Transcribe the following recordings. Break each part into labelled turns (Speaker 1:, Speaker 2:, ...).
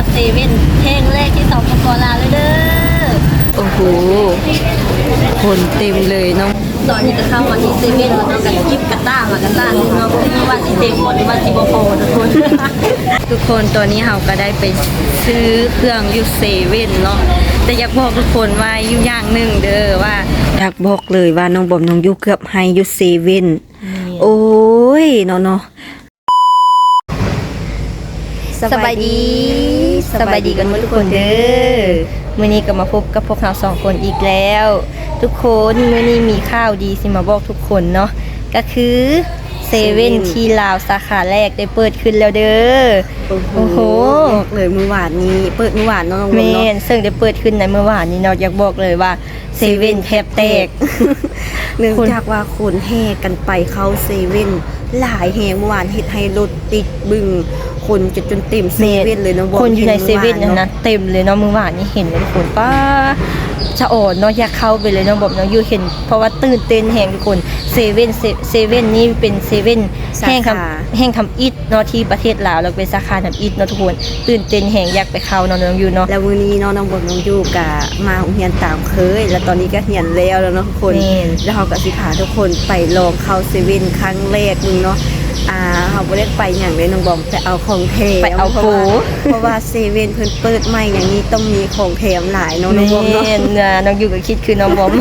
Speaker 1: อดเซเว่นเพลงแรกที่สองปกลาวเลยเด้อ
Speaker 2: โอ้โหคนเต็มเลยเนาะ
Speaker 1: ตอนนี้จะเข้ามาที่เซเว่นแล้วเนาะกันยิบกระต้ามากันต้านึงเนาะไม่ว่าสิเต็มหมดหรือว่าสิบพอทุกคน
Speaker 2: ทุกคนตอนนี้เราก็ได้ไปซื้อเครื่องอยูเซเว่นเนาะแต่อยากบอกทุกคนว่าอยู่อย่างหนึ่งเด้อว่าอยากบอกเลยว่าน้องบอมน้องอยูเกือบให้อยูเซเว่นโอ้ยเนาะเนาะ
Speaker 1: สบายดีสบายดีกันหมดทุกคนเด้อมื้อนี้ก็มาพบกับพวกเราสองคนอีกแล้ว ทุกคนมื้อนี้มีข่าวดีสิมาบอกทุกคนเนาะก็คือเซเว่นที่ลาวสาขาแรกได้เปิดขึ้นแล้วเด้อโอ้โห
Speaker 2: บอกเลยเมื่อวานนี้เปิดเมื่อวานเนาะน้องบ
Speaker 1: เม
Speaker 2: อมเนาะ
Speaker 1: นซึ่งได้เปิดขึ้นในเมื่อวานนี้เนาะอยากบอกเลยว่าเซเว่นแทบแตก
Speaker 2: เนื่องจากว่าคนแห่กันไปเข้าเซเว่น หลายแห่เมื่อวานเฮ็ดให้รถติดบึงคนจนจนเต็มเซเว่นเลยน้องบอม
Speaker 1: คนอยู่ในเซ
Speaker 2: ห็
Speaker 1: เว่น
Speaker 2: มื่อ
Speaker 1: นะนะเต็มเลยเนาะเมื่อวานนี้เห็นเลยทุกคนป้าชะโอนเนาะอยากเข้าไปเลยเนาะบอกเนาะอยู่เห็น เพราะว่าตื่นเต้นแหงทุกคน เซเว่นเซเว่นนี่เป็นเซเว่นแห่งทำแห่งทำอิฐเนาะที่ประเทศลาวแล้วเป็นสาขาทำอิฐเนาะทุกคนตื่นเต้นแหงอยากไปเข้าเนาะน้องอยู่เนาะ
Speaker 2: แล้ววันนี้เนาะน้องบอมน้องยูกะมาโรงเรียนตามเคย แล้วตอนนี้ก็เรียนแล้วแล้วเนาะทุกคน
Speaker 1: แม่น
Speaker 2: แล้วเขาก็สิพาทุกคนไปลองเข้าเซเว่นครั้งแรกมึงเนาะ อ่าเขาบ่ได้ไปอย่างเลยน้องบอมแต่เอาของแถม
Speaker 1: ไปเอา
Speaker 2: เพราะ
Speaker 1: โป
Speaker 2: ว่าเพราะว่าเซเว่นเพิ่นเปิดใหม่อย่างนี้ต้องมีของแถมหลายเนาะน้องบอมเนาะ
Speaker 1: แม่นนะน้องอยู่ก็คิดคือน้องบอม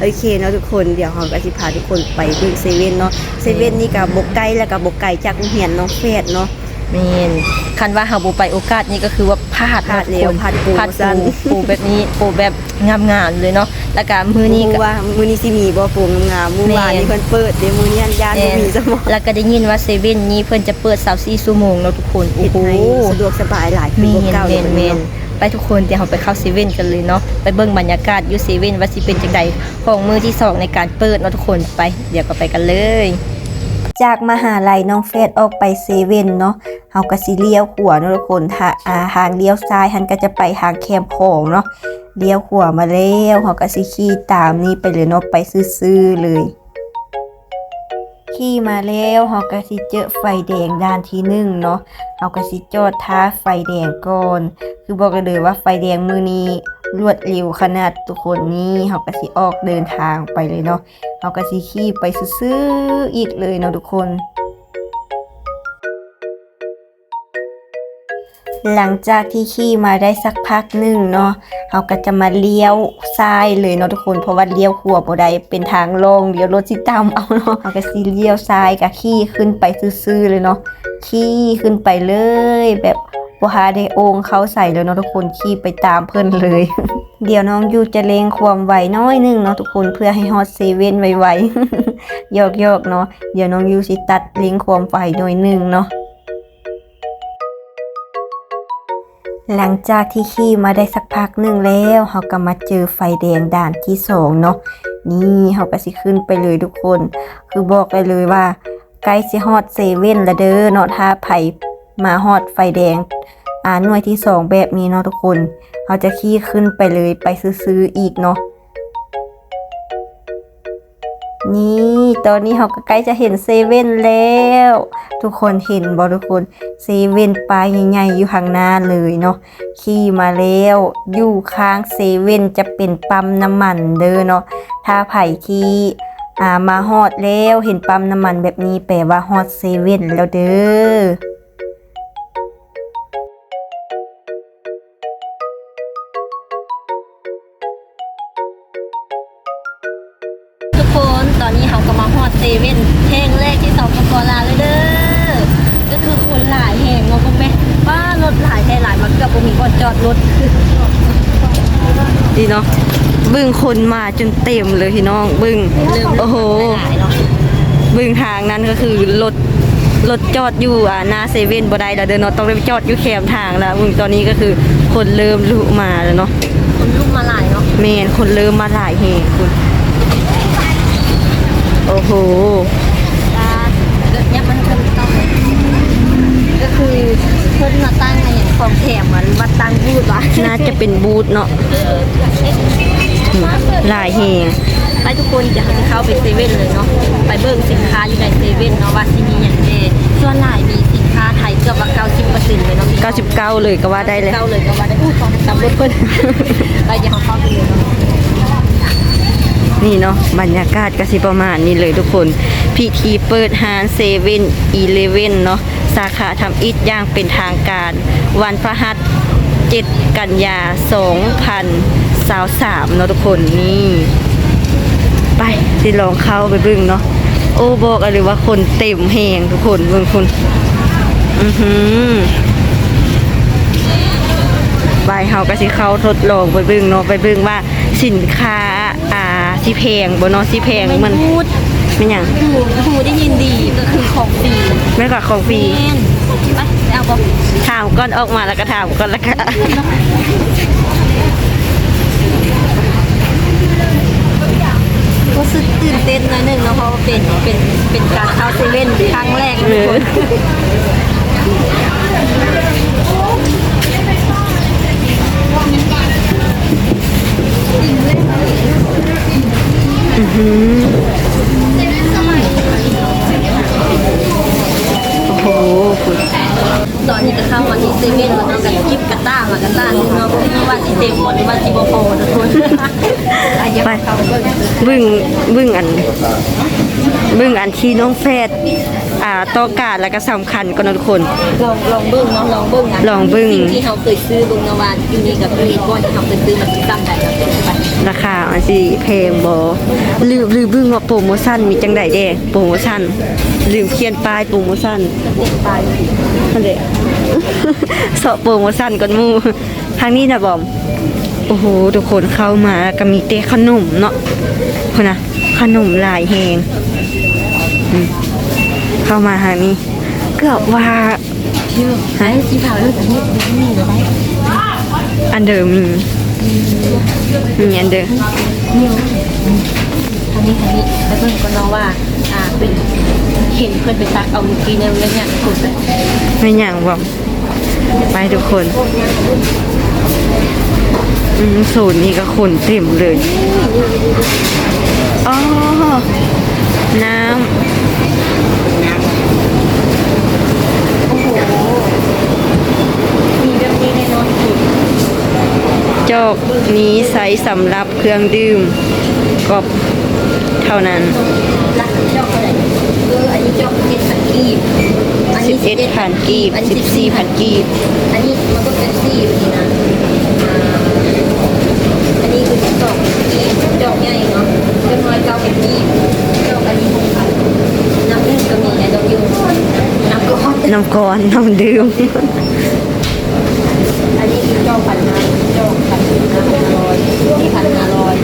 Speaker 2: โอเคเนาะทุกคนเดี๋ยวเราก็สิพาทุกคนไปเบิ่งเซเว่นเนาะเซเว่นนี่กับบกไก่แล้วกับบกไก่จากโรงเรียนน้องเฟดเนาะ
Speaker 1: เมนคันว่าเฮาบ่ไปโอกาสนี้ก็คือว่าพลาด
Speaker 2: พลาดแล้ว
Speaker 1: ทุกคน
Speaker 2: พลาดปู
Speaker 1: พลาด
Speaker 2: สั้น
Speaker 1: ปูปูแบบนี้ปูแบบงามๆเลยเนาะแล้วก็มื้อนี้
Speaker 2: นี้
Speaker 1: ก็
Speaker 2: ว่ามื้อนี้สิมีบ่โปร่งงามๆมื้อวานนี้เพิ่นเปิดเดี๋ยวมื้อนี้อันยานบ่มีสมอง
Speaker 1: แล้วก็ได้ยินว่าเซเว่นนี้เพิ่นจะเปิด24ชั่วโมงเนาะทุกคนโอ้
Speaker 2: เฮ็ด
Speaker 1: โห
Speaker 2: ให้สะดวกสบายหลาย
Speaker 1: เม
Speaker 2: ขึ้นกว่านเก่า
Speaker 1: เม
Speaker 2: เลย
Speaker 1: นเมนไปทุกคนเดี๋ยวเราไปเข้าเซเว่นกันเลยเนาะไปเบิ่งบรรยากาศอยู่เซเว่นว่าสิเป็นจังไดของมือที่สองในการเปิดเนาะทุกคนไป เดี๋ยวก็ไปกันเลย
Speaker 2: จากมหาลัยน้องเฟดออกไปเซเว่นเนาะเฮาก็สิเลี้ยวขวาเนาะทุกคนถ้าอาทางเลี้ยวซ้ายหันก็จะไปทางแคมป์ของเนาะเลี้ยวขวามาแล้วเฮาก็สิขี่ตามนี้ไปเลยเนาะไปซื่อๆเลยขี่มาแล้วเฮาก็สิเจอไฟแดงด้านที่หนึ่งเนาะเฮาก็สิจอดท้าไฟแดงก่อน คือบอกกันเลยว่าไฟแดงมือนี้ รวดเร็วขนาดทุกคนนี้เฮาก็สิออกเดินทางไปเลยเนาะเฮาก็สิขี่ไปซื่ออีกเลยเนาะทุกคน หลังจากที่ขี่มาได้สักพักหนึ่งเนาะเราก็จะมาเลี้ยวซ้ายเลยเนาะทุกคนเพราะว่าเลี้ยวขวาบ่ได้เป็นทางลงเดี๋ยวรถสิตามเอาเนาะเราก็สิเลี้ยวซ้ายก็ขี่ขึ้นไปซื่อๆเลยเนาะขี่ขึ้นไปเลยแบบ หาได้โองเขาใส่แล้วเนาะทุกคนขี่ไปตามเพิ่อนเลย เดี๋ยวน้องยูจะเลงความไวน้อยหนึงเนาะทุกคนเพื่อให้ฮอตเซเว่นไวๆหยอกๆเนาะเดี๋ยวน้องยูสิตัดเลงความไวหน่อยหนึงเนาะหลังจากที่ขี่มาได้สักพักหนึ่งแล้วเขาก็มาเจอไฟแดงด่านที่สองเนาะนี่เขาก็สิขึ้นไปเลยทุกคน คือบอกได้เลยว่าใกล้สิฮอดเซเว่นละเด้อเนาะถ้าไผ มาฮอดไฟแดง อ่าหน่วยที่สองแบบนี้เนาะทุกคนเขาจะขี่ขึ้นไปเลยไปซื้อๆอีกเนาะนี่ตอนนี้เขาก็ใกล้จะเห็นเซเว่นแล้ว ทุกคนเห็นบ่ทุกคนเซเว่นปลายใหญ่ๆอยู่ข้างหน้าเลยเนาะขี่มาแล้วอยู่ข้างเซเว่นจะเป็นปั๊มน้ำมันเด้อเนาะถ้าไผ่ที่อ่ามาฮอดแล้วเห็นปั๊มน้ำมันแบบนี้แปลว่าฮอดเซเว่นแล้วเด้อ
Speaker 1: เซเว่นเพลงแรกที่สองปกลาวเลยเด้อ ก็คือคนหลายแห่งเนาะพ่อแม่ว่ารถหลายแห่หลายมาเกือบบ่มีบ่อนจอดรถ
Speaker 2: ดีเนาะบึ้งคนมาจนเต็มเลยพี่น้องบึ้งโอ้โหบึ้งทางนั้นก็คือรถรถจอดอยู่อ่าหน้าเซเว่นบ่ได้แล้วเดินเนาะต้องไปจอดอยู่แคมทางแล้วบึ้งตอนนี้ก็คือคนเริ่มลุมาแล้วเนาะ
Speaker 1: คนลุกมาหลายเนาะ
Speaker 2: แม่นคนเริ่มมาหลายแห่งคุณ โอ้โห
Speaker 1: ตาเกิดยับมันเพิ่มต้องเลยก็คือเพิ่นมาตั้งในอย่างของแถมมันมาตั้งพูดว่า
Speaker 2: น่าจะเป็นบูธเนาะอืมหลายแห่ง
Speaker 1: ไปทุกคนเดี๋ยวเราจะเข้าไปเซเว่นเลยเนาะไปเบิ่งสินค้าอยู่ในเซเว่นเนาะว่าสิมีอย่างแน่ส่วนหลายมีสินค้าไทยเกือบว่า90%เลยเนาะมี
Speaker 2: 99เลยก็ว่าได้เลย
Speaker 1: เก้าเลยก็ว่าได้พูดของตำรถเพิ่นไปอย่าเขาเข้าไปเลยเนาะ
Speaker 2: นี่เนาะบรรยากาศกสิประมาณนี้เลยทุกคนพิธีเปิดฮานเซเว่นอีเลเว่นเนาะสาขาทำอิฐย่างเป็นทางการ วันพระหัส7กันยา2023เนาะทุกคนนี่ไปสิลองเข้าไปบึ่งเนาะโอ้บอกเลยว่าคนเต็มแหงทุกคนเบิ่งคนอือหือไปเฮาก็สิเข้าทดลองไปบิ่งเนาะไปบิ่งว่าสินค้าอ่า สิแพงบ่เนาะสิแพงมัน
Speaker 1: พูด
Speaker 2: เป็นหยัง
Speaker 1: หูหูได้ยินดีก็คือของฟรี
Speaker 2: แม่นกว่าของฟรี
Speaker 1: แม่นไปเอาบอก
Speaker 2: ถามก่อนออกมาแล้วก็ถามก่อนแล้วก็
Speaker 1: รู้สึกตื่นเต้นหนะหนึ่งเนาะเพราะว่าเป็นเป็นเป็นการเข้าเซเว่นครั้งแรก
Speaker 2: เอ
Speaker 1: ทุก
Speaker 2: อ
Speaker 1: คน
Speaker 2: โอ้โหคุณ
Speaker 1: ตอนนี้ก็เข้ามาที่เซเว่นแล้วก็กันกิบกระต้ามากระต้าหนึงเนาะเพราะว่าที่เต็มหมดหรือว่าที่บ่พอทุกคนอายุ
Speaker 2: ไป
Speaker 1: เขาเบิ่ง
Speaker 2: เบึ้งเบึ้งอันเบึ้งอันที่น้องแฟดอ่าต่อการแล้วก็สำคัญก็นาะทุกคน
Speaker 1: ลองลองเบิ่งเนาะลองเบิ่งนะ
Speaker 2: ลองเบิ่ง
Speaker 1: สิ่งที่เราเคยซื้อเบิ่งเนาะว่าอยู่นี่กับรีดบ่ที่เราเคยซื้อมันซ้ำกันเนาะไป
Speaker 2: ราคาอันสิแพงบ่ลืมลืมบึ้งว่าโปรโมชั่นมีจังไดเด้โปรโมชั่นลืมเขียนป้ายโปรโมชั่น
Speaker 1: ติดไป
Speaker 2: นั่นแหละสอบโปรโมชั่นก่อนมูทางนี้นะบอมโอ้โหทุกคนเข้ามาก็มีเต้ขนมเนาะคนนะขนมหลายแหงเข้ามาทางนี้เกือบว่า
Speaker 1: ชื่อหายสีขาวแล้วแต่นี่นี่เหรอไอั
Speaker 2: นเดิมมี มีอันเดิม
Speaker 1: นี่ทางนี้ทางนี้แล้วเพิ่อนก็เนาะว่าอ่าเป็นเห็นเพิ่อนไปตักเอาเมื่อกี้ในเรื่องเนี่ยคุณแบบ
Speaker 2: ไม่อย่างบอกไปทุกคนอืมศูนย์นี้ก็คนเต็มเลย อ๋อ น้ำ
Speaker 1: มีเรื่องนี้ในนอนอยู่
Speaker 2: จอกนี้ใช้สำหรับเครื่องดื่มก็เท่านั้น
Speaker 1: รักเจ้าเท่าไหร่เอออันนี้เจ้าเจ็ดพันกีบอันนี้
Speaker 2: 11พันกีบ
Speaker 1: อันนี้
Speaker 2: 14พันกีบ
Speaker 1: อันนี้มันก็เป็นสี่แบบนี้นะอ่าอันนี้คือดอกกีบดอกใหญ่เนาะเรียบร้อยเก้าเป็นกีบดอกอันนี้หกพันน้ำดื่มก็มีไอ้ดอกยูน้ำก้อน
Speaker 2: น้ำก้อนน้ำดื่ม
Speaker 1: อันนี้คือเจ้าพันห้าเจ้าพันห้าร้อยนี่พันห้าร้อย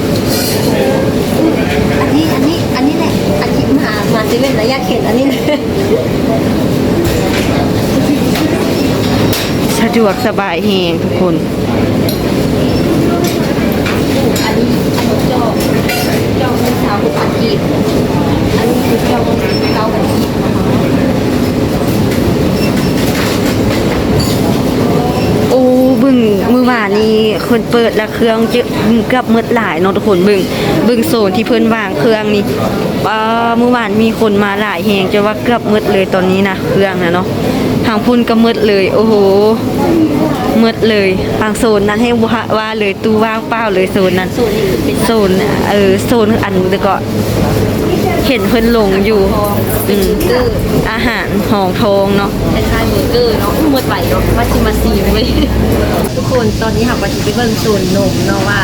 Speaker 1: อันนี้อันนี้อันนี้แหละอันที่มามาเซเว่นระยะเข็นอันนี้เลย
Speaker 2: สะดวกสบายแหงทุกคน
Speaker 1: อันนี้อันนี้จ้าเจ้าเงินสาวหกพันกีบอันนี้คือจ้าเงินเก้าพันกีบนะคะ
Speaker 2: โอ้บึ งมือวานนี้คนเปิดละเครื่องเยอะเกือบหมดหลายเนาะทุกคนบึงบึงโซนที่เพิ่นวางเครื่องนี่อ่ามือวานมีคนมาหลายแหงจะว่าเกือบหมดเลยตอนนี้นะเครื่องนะเนาะทางพุ่นก็หมดเลย โอ้โหหมดเลยทางโซนนั้นให้ว่าวาเลยตู้ว่างเปล่าเลยโซนนั้นโซนเออโซนอันเดียวก็ เห็นเพิ่นลงอยู่
Speaker 1: เป็น
Speaker 2: อืม
Speaker 1: เบอร์เกอร์
Speaker 2: อาหารหองทองเนาะ
Speaker 1: คล้ายๆเบอร์เกอร์เนาะหมดไหวเนาะมาชิมาซีเลยทุกคนตอนนี้ค่ะวันนี้ไปเบิ่งส่วนนมเนาะว่า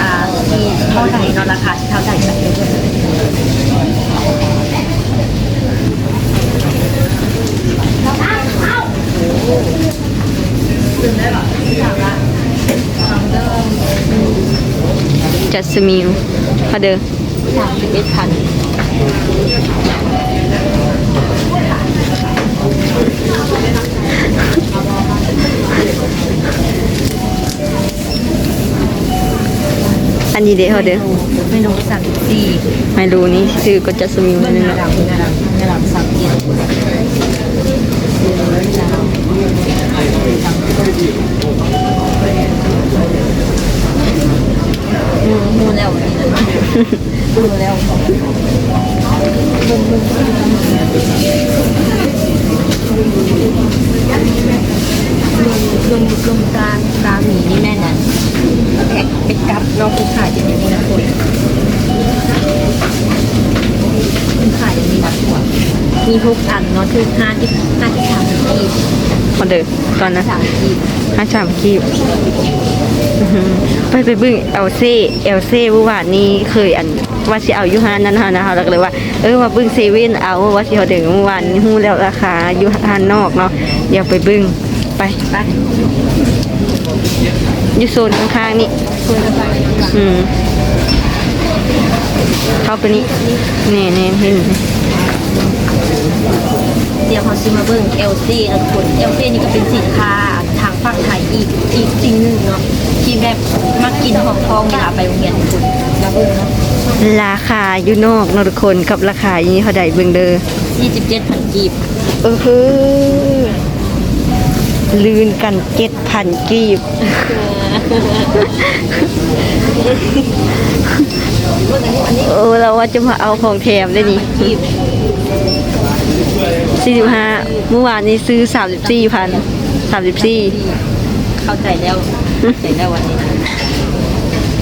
Speaker 1: อ่ามีเท่าไหร่เนาะราคาเท่าไหร่กันเลยซึ่งได้แบบถามละถามเดิม
Speaker 2: จัสมิวพอเด้อ
Speaker 1: สามสิบเอ็ดพัน
Speaker 2: อันนี้เด้อเด้อ
Speaker 1: เมนูสามสิบสี่
Speaker 2: ไม่รู้นี่ชื่อก็จัสมิว
Speaker 1: เงิ
Speaker 2: นั่
Speaker 1: น
Speaker 2: น
Speaker 1: ระ
Speaker 2: แห
Speaker 1: ดั
Speaker 2: ละ
Speaker 1: บระดับระดับสา มูแล้ววันนี้นะมูแล้วมนมนมตาตาหมีนี่แม่น่ะแพ็คเป็นกับน้องคุณขายอย่างนี้นะคนคุณขายอย่างนี้นะตัว มีหกอันเนาะคือห้าที่ห้าที่สามที่
Speaker 2: คนเดิมตอนนั้น
Speaker 1: สามที่
Speaker 2: ห้าสามกีบอื้อหือไปไปเบึ้งเอลเซ่เอลเซ่เมื่อวานนี้เคยอันว่าสิเอาอยู่ฮานนั้นฮานะคะแล้วก็เลยว่าเออมาเบึ้งเซเว่นเอาว่าสิเอาถึงเมื่อวานนี้ฮู้แล้วราคาอยู่ฮานนอกเนาะเดี๋ยวไปเบึ้งไป
Speaker 1: ไป
Speaker 2: อยู่โซนข้างๆนี่
Speaker 1: คุณจะไป
Speaker 2: อืมเข้าไปนี่นี่นี่เห็นไหม
Speaker 1: เดี๋ยวเขาซื้อมาเบิ้งเอลซีนะทุกคนเอลซีนี่ก็เป็นสินค้าทางฝั่งไทยอีกอีกสิ่งหนึ่งเนาะที่แบบมักกินหอมทองเวลาไปโรงเรียนทุกคนมาเบิ้งเนาะ
Speaker 2: ราคาอยู่นอกเนาะทุกคนกับราคาอย่างนี้เขาได้เบิ่งเด้อ
Speaker 1: สี่สิบเจ็ดพันกีบ
Speaker 2: เออฮือลืนกันเจ็ดพันกีบ
Speaker 1: เบิ้งอันนี้อันนี้
Speaker 2: เออเราว่าจะมาเอาของแถมได้นี่
Speaker 1: กีบ
Speaker 2: สี่สิบห้าเมื่อวานนี้ซื้อสามสิบสี่พันสามสิบสี่
Speaker 1: เข้าใจแล้วเข้าใจแล้ววันนี้นะ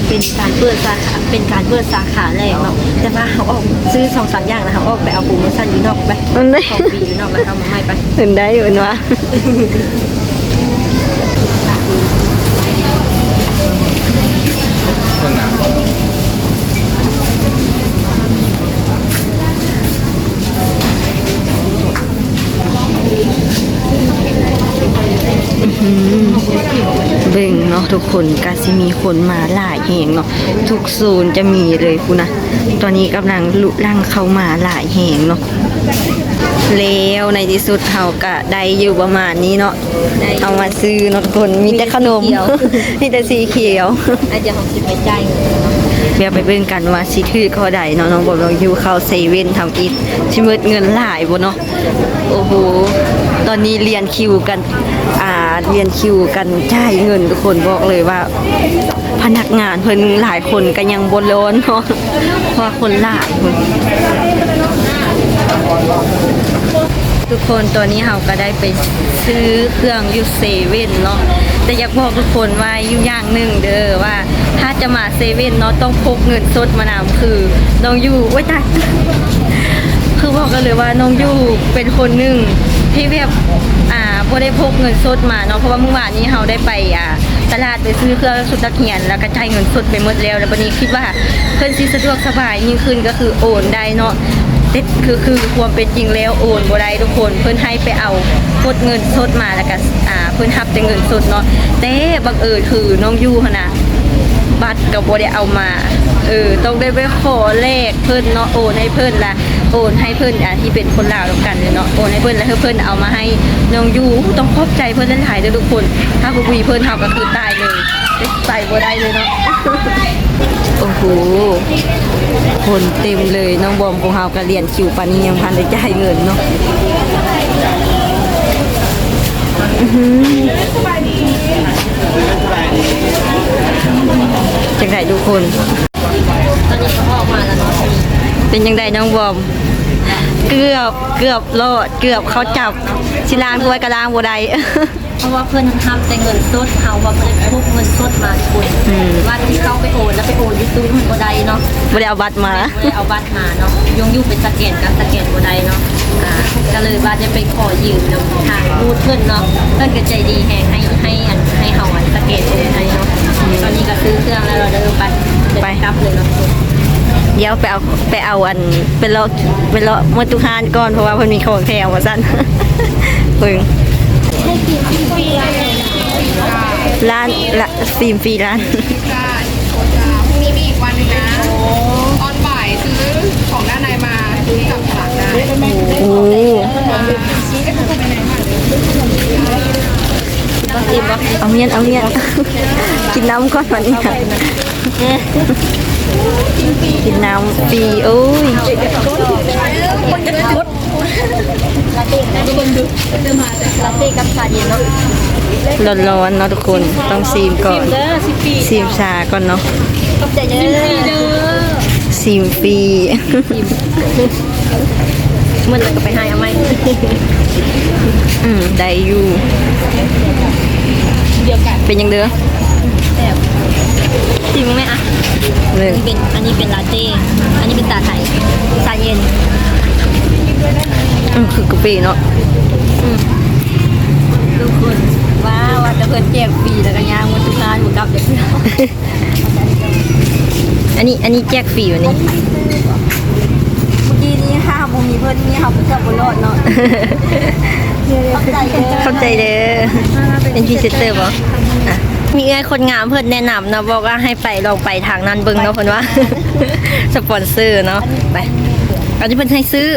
Speaker 1: เป็นการเปิดสาขาเป็นการเปิดสาขาแรกเนาะแต่ว่าเขาออกซื้อสองสามอย่างนะคะออกไปเอาโปรโมชั่นอยู่นอกไป
Speaker 2: มันได้
Speaker 1: ของฟรีอยู่นอกแล้วเอามาให้ไป
Speaker 2: เห็นได้อยู่วะ ทุกคนก็สิมีคนมาหลายแหงเนาะทุกโซนจะมีเลยคุณนะตอนนี้กำลังลุล่างเข้ามาหลายแหงเนาะแล้วในที่สุดเขาก็ได้อยู่ประมาณนี้เนาะเอามาซื้อเนาะทุกคนมีแต่ขนมมีแต่สีเขียว
Speaker 1: อาจจะของสิบไปจ่ายเงินเนาะ
Speaker 2: เดี๋ยวไปเบิ่งกันว่าสิถือเขาใดเนาะน้องบอกเราอยู่เข้าเซเว่นทำอีกชิมืดเงินหลายบ่เนาะโอ้โห ตอนนี้เรียนคิวกันอ่าเรียนคิวกันจ่ายเงินทุกคนบอกเลยว่า พนักงานเพิ่นหลายคนก็ยังบ่ร้อนเนาะเพราะคนหลายคนทุกคนตัวนี้เราก็ได้ไปซื้อเครื่องยูเซเว่นเนาะแต่อยากบอกทุกคนว่าอยู่อย่างหนึ่งเด้อว่า ถ้าจะมาเซเว่นเนาะต้องพกเงินสดมานำคือน้องอยู่ไว้ตายคือบอกกันเลยว่าน้องยูเป็นคนหนึ่ง ที่แบบอ่าพอได้พกเงินสดมาเนาะเพราะว่าเมื่อวานนี้เราได้ไปอ่าตลาดไปซื้อเครื่องสุดนักเรียน แล้วก็จ่ายเงินสดไปหมดแล้ว แล้ววันนี้คิดว่าเพิ่นสิสะดวกสบายยิ่งขึ้นก็คือโอนได้เนาะแต่คือคือความเป็นจริงแล้วโอนบ่ได้ทุกคน เพิ่นให้ไปเอากดเงินสดมาแล้วก็อ่าเพิ่นรับแต่เงินสดเนาะแต่บังเอิญคือน้องยูหั่นน่ะบัตรกับโบได้เอามาเออต้องได้ไปขอเลขเพิ่นเนาะโอนให้เพิ่นละ โอนให้เพิ่นอะที่เป็นคนลาวแล้วกันเนาะโอนให้เพิ่อนแล้วเพิ่อนเอามาให้น้องยูต้องขอบใจเพิ่อนหลายด้อทุกคน ถ้าบ่มีเพิ่อนเฮาก็คือตายเลยไปบ่ได้เลยเนาะโอ้โหคนเต็มเลยน้องบอมของเฮาก็เรียนคิวปานนี้ยังพันได้จ่ายเงินเนาะจังไดทุกคน
Speaker 1: ตอนนี้เขาออกมาแล้วเนาะ
Speaker 2: เป็นยังไงน้องบอม เกือบเกือบรอดเกือบเขาจับชิลางถ้วยกระลางบัได้
Speaker 1: เพราะว่าเพื่อนทำแต่เงินสดเขาว่าเพื่อนพกเงินสดมาทุกคน
Speaker 2: อืม
Speaker 1: ว่าที่เขาไปโอนแล้วไปโอนที่ตู้มันก็ได้เนาะ
Speaker 2: บัได้เอาบัตรมา
Speaker 1: ไม่ได้เอาบัตรมาเนาะยงอยู่เป็นสแกนกับสแกนบ่ได้เนาะอ่าก็เลยว่าจะไปขอยืมเนาะทางพูดเพื่อนเนาะเพื่อนก็ใจดีแฮงให้ให้อันให้เฮาอันสแกนโอนให้เนาะตอนนี้ก็ซื้อเครื่องแล้วเราเดินไปเดิน
Speaker 2: ไป
Speaker 1: กลับเลยเนาะทุกคน
Speaker 2: เดี๋ยวไปเอาไปเอาอันเป็นเลาะเป็นเลาะมอตุคานก่อนเพราะว่าเพิ่นมีของแถวมาสั่นเพิ่งร้านละฟิล์มฟรีร้าน
Speaker 3: จ้าจ้าพรุ่งนี้มีอีกวันหนึงนะตอนบ่ายซื้อของด้านในมาซื้อกับฉลากได้
Speaker 2: โอ้
Speaker 1: ก็ซิมว่า
Speaker 2: เอาเมียนเอาเมียนกินน้ำก่อนวันนี้ค่ะ กินน้ำฟรีโอ้ย
Speaker 1: ลาเต้คนดูลาเต้กับชาเย็นเนาะ
Speaker 2: ร้อนๆเนาะทุกคนต้องซีมก่อน
Speaker 1: เด้อสิปี
Speaker 2: ซีมชาก่อนเนาะ
Speaker 1: ขอบใจเด้อเด้อ
Speaker 2: ซีมฟรี
Speaker 1: เมื่อไหร่ก็ไปให้เอาไหม
Speaker 2: อืมได้อยู่
Speaker 1: เป็นยังเด้อ
Speaker 2: แบบชิมไหมอะ
Speaker 1: หนึ่ง
Speaker 2: อันนี้เป็นอันนี้เป็นลาเต้ อันนี้เป็นตาไทยชาเย็น
Speaker 1: อืมคือกาแฟเนาะ
Speaker 2: ทุกคนว้าวว่าจะเพิ่นแจกฟรีแล้วก็ย่างวันทุกงานหมูกลับเด็กเรา
Speaker 1: อันนี้อันนี้แจกฟรีวันนี้
Speaker 2: เมื่อกี้นี้ห้าโมงมีเพิ่นนี่เขาเกือบบนรอดเนาะเข้าใจเด้อ
Speaker 1: เข้าใจเด้อเป็นพรีเซนเตอร์บ่อะ มีไอ้คนงามเพื่อนแนะนำนะบอกว่าให้ไปลองไปทางนั้นเบิ่งเนาะเพิ่นว่า สปอนเซอร์เนาะไปอันนี้เพิ่นให้ซื้อ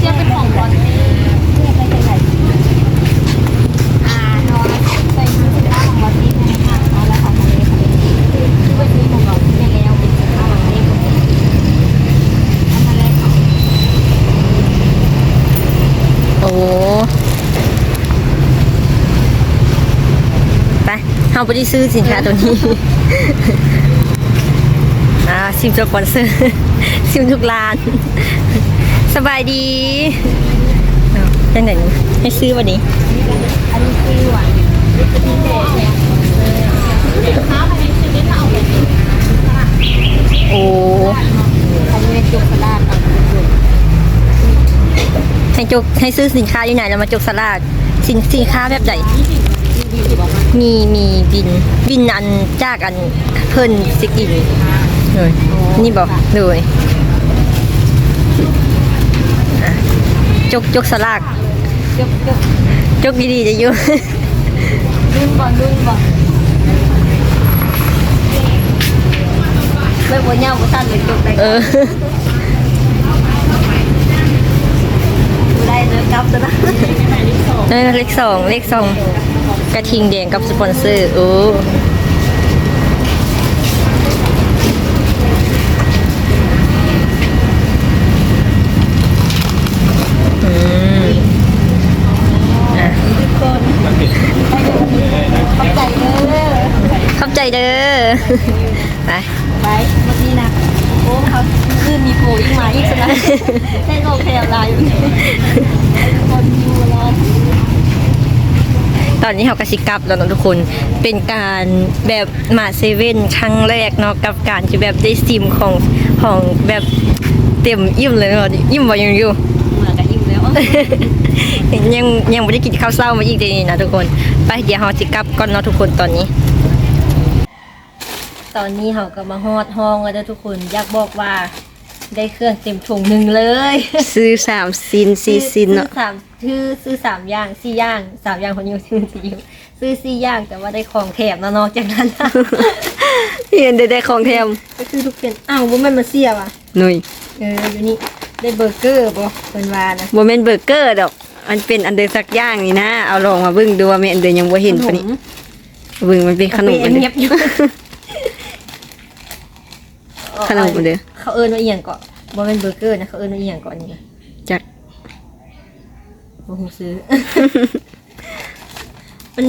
Speaker 2: เชื่อเป็นของบอลอ่าเนาะใส่ชุดสีฟ้าของบอลที่แม่ค่ะเอาละค่ะทะเลทะเลคือวันนี้ของเราแม่แล้วเป็นสีฟ้าของทะเลหมดเลยทะเลของ
Speaker 1: โอ้ไป เฮาบ่ได้ซื้อสินค้าตัวนี้อ่าซิมสปอนเซอร์ซิมทุกร้าน สบายดีอ้าวจังไหนให้ซื้อวันนี้
Speaker 2: อันนี้คือหวานที่แม่แม่
Speaker 1: โอ้
Speaker 2: อันนี้เป็นจุกสลัดเอาจุก
Speaker 1: ให้จุกให้ซื้อสินค้าอยู่ไหนแล้วมาจุกสลากสินสินค้าแบบใด
Speaker 2: ดี ๆบอกมา
Speaker 1: มีมีบิน บินอันจากอันเพิ่นสิกินเลยนี่บอกเลยอะจกจกสลาก
Speaker 2: จุกจุก
Speaker 1: จกดีๆจะอยู่
Speaker 2: รุ่นบอลรุ่นบอลไม่บนเงาบนสั้นเลยจุกไป
Speaker 1: เออ
Speaker 2: ได้เลยกับจะนะ
Speaker 1: เออเลขสองเลขสอง กระทิงแดงกับสปอนเซอร์โอ้อืมอะ
Speaker 2: ทุกคนเข้าใจเลย
Speaker 1: ขอบใจเด้อ ไป
Speaker 2: ไปเมื่อกี้นะ โอ้เขาขึ้นมีโผล่ยิ่งมาอีกนะได้โลแคลลายอยู่คนอยู่รอ
Speaker 1: ตอนนี้เรากระสิกลับแล้วเนาะทุกคนเป็นการแบบมาเซเว่นครั้งแรกเนาะกับการที่แบบได้ซิมของของแบบเต็มอิ่มเลยเนาะอิ่มบ่ยังอยู่
Speaker 2: เหมือนกับอิ่มแล้ว
Speaker 1: ยังยังไม่ได้กินข้าวเช้ามาอีกเลยนะทุกคนไปเดี๋ยวเราจะกลับก่อนเนาะทุกคนตอนนี้ตอนนี้เราก็มาฮอดห้องแล้วเด้อทุกคนอยากบอกว่า ได้เครื่องเต็มถุงหนึ่งเลย
Speaker 2: ซื้อสามซินสี่ซิน
Speaker 1: ซื้
Speaker 2: เนาะ
Speaker 1: อสามชื่อซื้อสามอย่างสี่อย่างสามอย่างคนอยู่ซื้อสี่อย่างซื้อสี่อย่างแต่ว่าได้ของแถมเนาะนอกจากนั้น
Speaker 2: เห็นได้ได้ของแถม
Speaker 1: ก็คือทุกเป็นอ้าวว่ามันมาเสียว่ะ
Speaker 2: หนุ่ย
Speaker 1: เอออยู่นี่ได้เบอร์เกอร์บ่เป็นวานะ
Speaker 2: บ่แม่นเบอร์เกอร์ดอกมันเป็นอันเดอร์สักอย่างนี่นะเอาลองมาเบิ่งดูว่าแม่อันเดอร์ยังบ่เห็นปะนี่เบิ่งมันเป็นขนม
Speaker 1: เป็
Speaker 2: อันเดอ
Speaker 1: เงียบ
Speaker 2: ร์
Speaker 1: อยู่
Speaker 2: ขนมอันเดอร์
Speaker 1: เขาเอิ้นว่าอีหยังเกาะบ่แม่นเบอร์เกอร์นะเขาเอิ้นว่าอีหยังเกาะนี่นะ
Speaker 2: จัก
Speaker 1: บ่ฮู้ซื้อมัน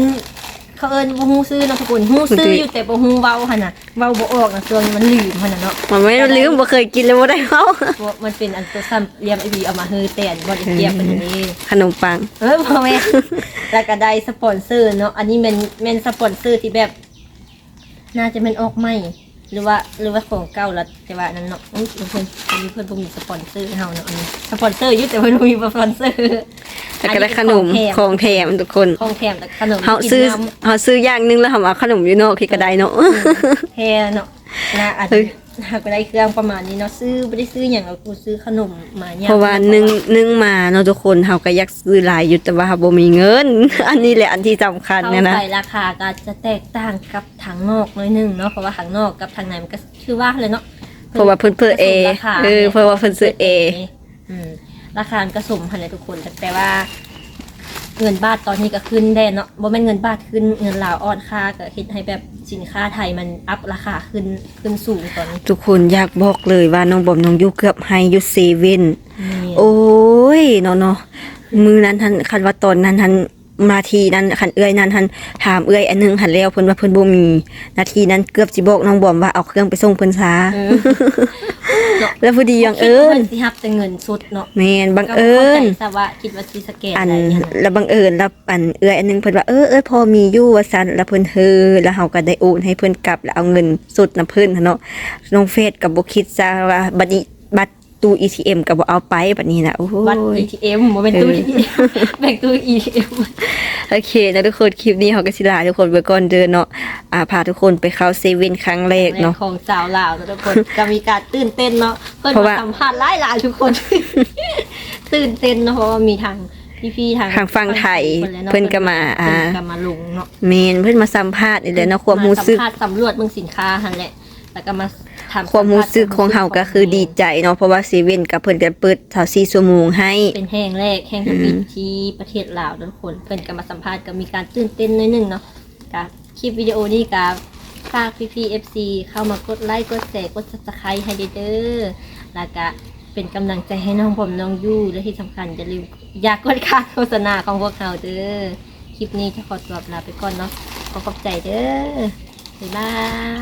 Speaker 1: เขาเอิ้นบ่ฮู้ซื้อเนาะทุกคนฮู้ซื้ออยู่แต่บ่ฮู้เว้าหั่นน่ะเว้าบ่ออกนะส่วนมันลืมหั่นน่ะเนาะ
Speaker 2: มันไม่ลืมบ่เคยกินเลยบ่ได้เฮา
Speaker 1: เพราะมันเป็นอันตัวซ้ำเรียมไอพีเอามาเฮือแตนบ่ได้เตรียมเป็นอันนี้
Speaker 2: ขนมปัง
Speaker 1: เออพ่อแม่แล้วก็ได้สปอนเซอร์เนาะอันนี้เป็นเป็นสปอนเซอร์ที่แบบ น่าจะเป็นออกใหม่ หรือว่าหรือว่าของเก่าแล้วแต่ว่านั้นเนาะอุ้ยเพื่อนอันนี้เพื่อนผมมีสปอนเซอร์ให้เฮาเนาะอันนี้สปอนเซอร์อยุ่แต่เพื่อนบ่มีสปอนเซอร์
Speaker 2: แล้วก็ได้ขนม
Speaker 1: อั
Speaker 2: ของแถมทุกคน
Speaker 1: ของแถมแต่ขนม
Speaker 2: เฮาซื้อเฮาซื้ออย่างหนึงแล้วเฮาเอาขนมอยู่นอกที่ก็ได้เนาะ
Speaker 1: แพเนาะนะอาจ
Speaker 2: เฮ้
Speaker 1: จะ
Speaker 2: ย
Speaker 1: หากไปได้เครื่องประมาณนี้เนาะซื้อไม่ได้ซื้ออย่างเรากูซื้อขนมมาเนี่ย
Speaker 2: เพราะว่านึ่งนึ่งมาเนาะทุกคนเฮาก็อยากซื้อหลายอยู่แต่ว่าเฮาบ่มีเงิน อันนี้แหละอันที่สำคัญ
Speaker 1: เข้า
Speaker 2: เนี่ยนะ
Speaker 1: ไปราคาก็จะแตกต่างกับทางนอกหน้อยหนึงเนาะเพราะว่าทางนอกกับทางในมันก็คือว่าเลยเนาะ
Speaker 2: เพราะว่าเพิ่นเพิ่นเอ
Speaker 1: ผสมราคา
Speaker 2: เออเพราะว่าเพิ่นซื้อเอ
Speaker 1: อืมราคามันก็สมพันเลยทุกคนแต่แต่ว่า เงินบาทตอนนี้ก็ขึ้นแน่เนาะบ่แม่นเงินบาทขึ้นเงินลาวอ่อนค่าก็เฮ็ดให้แบบสินค้าไทยมันอัพราคาขึ้นขึ้นสูงตอนนี้
Speaker 2: ทุกคนอยากบอกเลยว่าน้องบอมน้องยูเกือบให้อยูเซเว่น
Speaker 1: นี่
Speaker 2: โอ้ยเนาะเนาะมือนั้นทันคันว่าตอนนั้นทันนาทีนั้นคันเอื้อยนั้นหันถามเอื้อยอันหนึงหันแล้วเพิ่นว่าเพิ่นบ่มี นาทีนั้นเกือบสิบอกน้องบอมว่าเอาเครื่องไปส่งเพิ่นซา
Speaker 1: เออ
Speaker 2: แล้วพอดียัง
Speaker 1: คิด
Speaker 2: เอิ
Speaker 1: ว่า
Speaker 2: ญ
Speaker 1: สิรับแต่เงินสดเนาะ
Speaker 2: แม่นบัง
Speaker 1: ก็
Speaker 2: เอิ
Speaker 1: เข้า
Speaker 2: ญ
Speaker 1: ใจซะว่าคิดว่าสิสแกน
Speaker 2: อัน
Speaker 1: อะไรเนี่ยนะ
Speaker 2: แล้วบังเอิญแล้วอันเอื้อยอันหนึงเพิ่นว่าเออเออพอมีอยู่ว่าซั่นแล้วเพิ่นเฮอแล้วเฮาก็ได้โอนให้เพิ่นกลับแล้วเอาเงินสดนํเพิ่นหั้นเนาะน้องเฟซก็บ่คิดซะว่าบัดนี้บัตร ตู้ ATM ก็บ่เอาไปบัดนี้นะโอ้โห
Speaker 1: บัตร ATM บ่เป็นตู้
Speaker 2: เออ
Speaker 1: ATM แบ่งตู้ ATM
Speaker 2: โอเคนะทุกคนคลิปนี้เฮาก็สิลาทุกคนไปก่อนเด้อเนาะอ่าพาทุกคนไปเข้าเซเว่นครั้งแรกเนาะ
Speaker 1: ของสาวลาวนะทุกคนก็มีการตื่นเต้นเนาะเพิ่น
Speaker 2: เพราะ
Speaker 1: มา
Speaker 2: ว่า
Speaker 1: สัมภาษณ์หลายๆทุกคน ตื่นเต้นเนาะเพราะว่ามีทางพี่ๆทาง
Speaker 2: ทางฝั่งไทย
Speaker 1: พิ่
Speaker 2: เพิ่นก็มาอ่า
Speaker 1: เพิ่นก็มาลงเนาะ
Speaker 2: แม่นเพิ่นมาสัมภาษณ์นี่แหละเนาะความรู้สึก
Speaker 1: มาสัมภาษณ์สำรวจเมืองสินค้าหั่นแหละ แล้วก็มาทำ
Speaker 2: ความรู้สึกของเฮาก็คือดีใจเนาะเพราะว่าเซเว่นกับเพิ่นก็เปิด24ชั่วโมงให้
Speaker 1: เป็นแห่งแรกแห่งทวิตที่ประเทศลาวทุกคนเพิ่นก็มาสัมภาษณ์ก็มีการตื่นเต้นหนิดนึงเนาะก็คลิปวิดีโอนี้ก็ฝากพี่ๆ FC เข้ามากดไลค์กดแชร์กด Subscribe ให้เด้อแล้วก็เป็นกำลังใจให้น้องผมน้องยู่และที่สำคัญอย่าลืมอย่ากดค่าโฆษณาของพวกเราเด้อคลิปนี้จะขอตัวลาไปก่อนเนาะขอขอบใจเด้อบ๊ายบาย